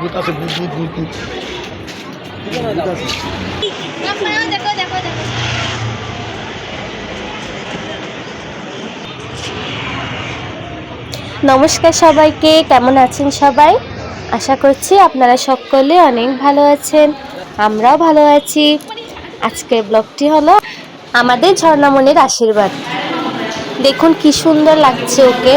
ভূত আছে ভূত ভূত ভূত ভূত। দিকে না ভূত যাও। আছে দেখো দেখো দেখো নমস্কার সবাইকে কেমন আছেন সবাই? আশা করছি আপনারা সকলে অনেক ভালো আছেন আমরাও ভালো আছি। আজকের ব্লগটি হলো আমাদের ঝর্ণামণির আশীর্বাদ। দেখুন কি সুন্দর লাগছে ওকে।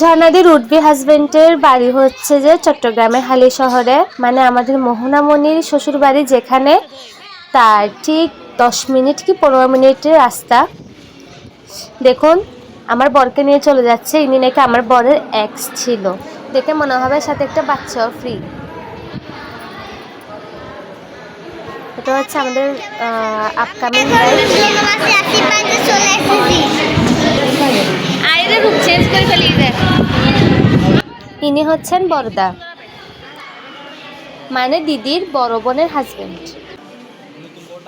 ঝর্ণাদির উডবি হাজবেন্ডের বাড়ি হচ্ছে যে চট্টগ্রামের হালি শহরে। মানে আমাদের মোহনামণির শ্বশুর বাড়ি যেখানে তার ঠিক দশ মিনিট কি পনেরো মিনিটের রাস্তা। দেখুন আমার বরকে নিয়ে চলে যাচ্ছে। ইনি নাকি আমার বরের এক্স ছিল। দেখে মনে হবে সাথে একটা বাচ্চাও ফ্রি এটা হচ্ছে আমাদের আপকামিং ইনি হচ্ছেন বরদা মানে দিদির বড় বোনের হাজবেন্ড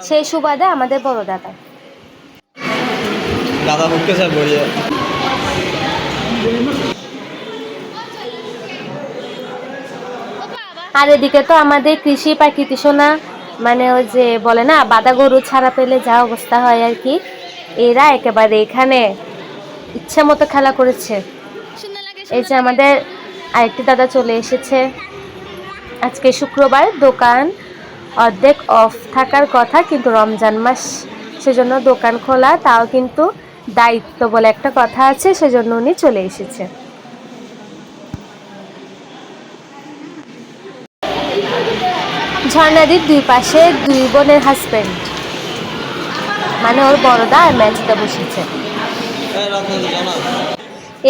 সেই সুবাদে আমাদের বড় দাদা। দাদা বুকতে স্যার বইয়ে। আর এদিকে তো আমাদের কৃষি বা কৃতিসোনা মানে ওই যে বলে না বাদা গরু ছাড়া পেলে যা অবস্থা হয় আর কি এরা একেবারে এখানে ইচ্ছে মতো খেলা করেছে। এই যে আমাদের আরেকটি দাদা চলে এসেছে। আজকে শুক্রবার দোকান অর্ধেক অফ থাকার কথা, কিন্তু রমজান মাস, সেজন্য দোকান খোলা, তাও কিন্তু দায়িত্ব বলে একটা কথা আছে, সেজন্য উনি চলে এসেছে। ঝর্ণাদির দুই পাশে দুই বোনের হাজব্যান্ড মানে ওর বড়দা আর ম্যাচটা বসেছে।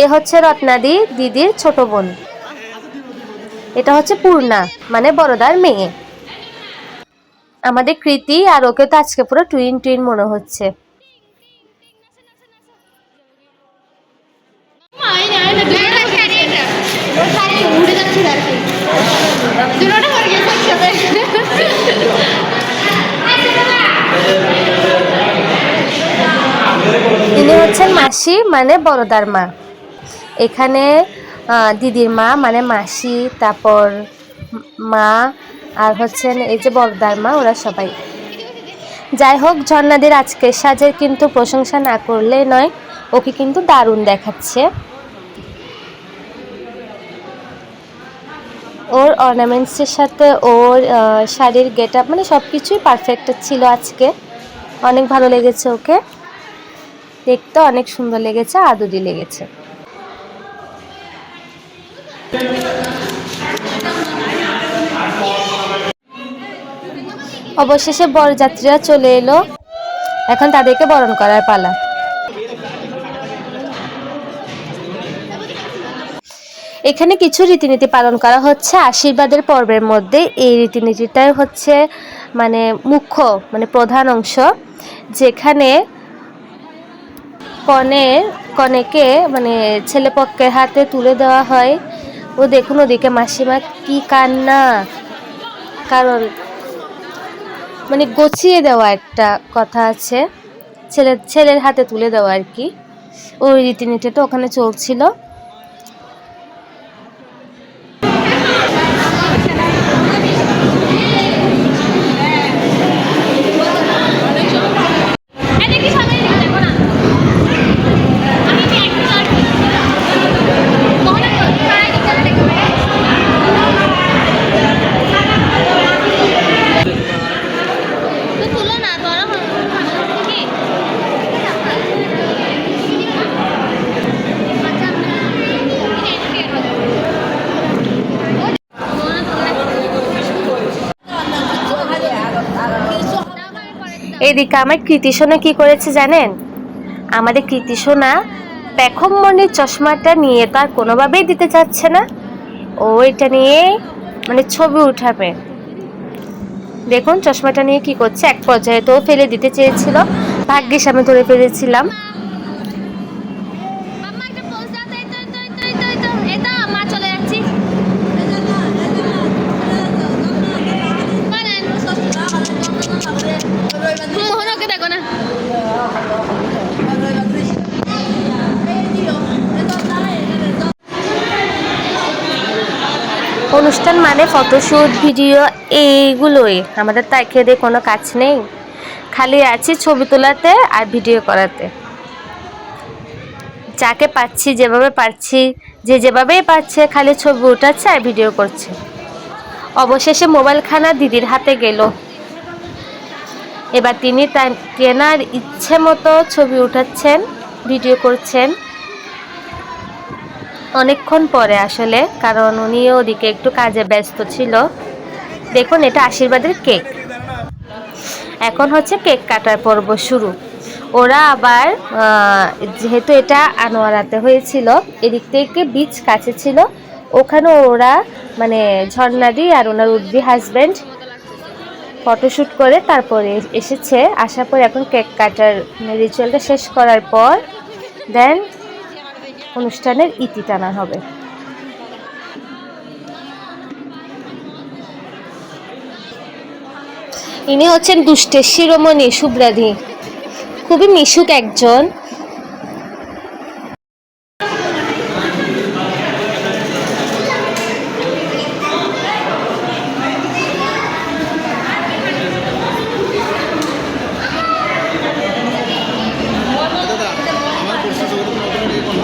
এ হচ্ছে রত্নাদি দিদির ছোট বোন। এটা হচ্ছে পূর্ণা মানে বড়দার মেয়ে। আমাদের কৃতি আর ওকে তো আজকে পুরো টুইন টুইন মনে হচ্ছে। হচ্ছেন মাসি মানে বড়দার মা। এখানে দিদির মা মানে মাসি, তারপর মা, আর হচ্ছেন এই যে বড়দার মা, ওরা সবাই। যাই হোক, ঝর্ণাদের আজকের সাজের কিন্তু প্রশংসা না করলে নয়, ওকে কিন্তু দারুণ দেখাচ্ছে। ওর অর্নামেন্টসের সাথে ওর শাড়ির গেট আপ মানে সব কিছুই পারফেক্ট ছিল আজকে। অনেক ভালো লেগেছে ওকে। দেখতে অনেক সুন্দর লেগেছে, আদুরি লেগেছে। অবশেষে বরযাত্রীরা চলে এলো, এখন তাদেরকে বরণ করার পালা। এখানে কিছু রীতিনীতি পালন করা হচ্ছে, আশীর্বাদের পর্বের মধ্যে এই রীতিনীতিটাই হচ্ছে মানে মুখ্য মানে প্রধান অংশ, যেখানে কনের কনেকে মানে ছেলেপক্ষের হাতে তুলে দেওয়া হয়। ও দেখুন ওদিকে মাসিমা কি কান্না। কারণ মানে গছিয়ে দেওয়া একটা কথা আছে। ছেলের ছেলের হাতে তুলে দেওয়া আর কি। ওই রীতিনীতিটা ওখানে চলছিল। এদিকে আমার কৃতিসোনা কি করেছে জানেন? আমাদের কৃতিসোনা পেখম মনির চশমাটা নিয়ে তো আর কোনোভাবেই দিতে চাচ্ছে না। ও এটা নিয়ে মানে ছবি উঠাবে। দেখুন, চশমাটা নিয়ে কি করছে? এক পর্যায়ে তো ফেলে দিতে চেয়েছিল। ভাগ্যিস আমি ধরে ফেলেছিলাম। অনুষ্ঠান মানে ফটোশ্যুট ভিডিও এইগুলোই। আমাদের তাই খেয়ে কোনো কাজ নেই। খালি আছি ছবি তোলাতে আর ভিডিও করাতে। যাকে পাচ্ছি, যেভাবে পারছি, যে যেভাবেই পাচ্ছে খালি ছবি উঠাচ্ছে আর ভিডিও করছে। অবশেষে মোবাইলখানা দিদির হাতে গেল। এবার তিনি তার কেনার ইচ্ছে মতো ছবি উঠাচ্ছেন ভিডিও করছেন। অনেকক্ষণ পরে আসলে, কারণ উনিও ওদিকে একটু কাজে ব্যস্ত ছিল। দেখুন, এটা আশীর্বাদের কেক। এখন হচ্ছে কেক কাটার পর্ব শুরু। ওরা আবার যেহেতু এটা আনোয়ারাতে হয়েছিল, এদিক থেকে বিচ কাছে ছিল। ওখানে ওরা মানে ঝর্ণাদি আর ওনার উদ্দি হাজব্যান্ড ফটোশ্যুট করে তারপরে এসেছে। আসার পর এখন কেক কাটার রিচুয়ালটা শেষ করার পর দেন অনুষ্ঠানের ইতি টানা হবে। ইনি হচ্ছেন দুষ্টের শিরোমণি সুব্রাধি। খুবই মিশুক একজন আমার পরিস্থিতি জগতে নতুন এই কোন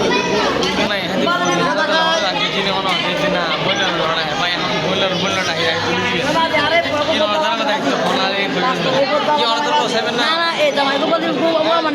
নাই হাতি বলি কথা হলো আগে জিনে মনে হচ্ছে না বইলার লড়াই ভাই এখন বইলার বইলার টাহি রাখি তুলি দিবে কি না জানা না দেখতো ফোনারে কইবেন কি অর্ডার করল সেভেন না না এই জামাই তো বলি খুব আমার মানে কুয়া জিমকে নাই আরে বা এটা শান্ত আমার মতো একবার হালকা পাতলা নি দাও আমার না মাংস খাওয়া দিয়ে মাংস খাওয়া দিয়ে আমি চাই ভাই তুমি রাই মাংস খাওয়া দাদা ডিম ছাড়া আকাশ দে আকাশ দা জন জন জন জন জন জন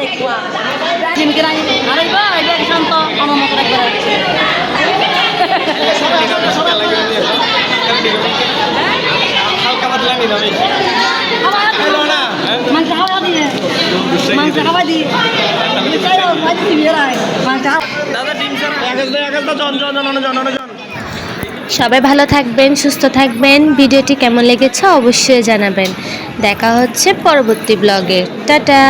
সবাই ভালো থাকবেন, সুস্থ থাকবেন। ভিডিওটি কেমন লেগেছে অবশ্যই জানাবেন। দেখা হচ্ছে পরবর্তী ব্লগে টাটা!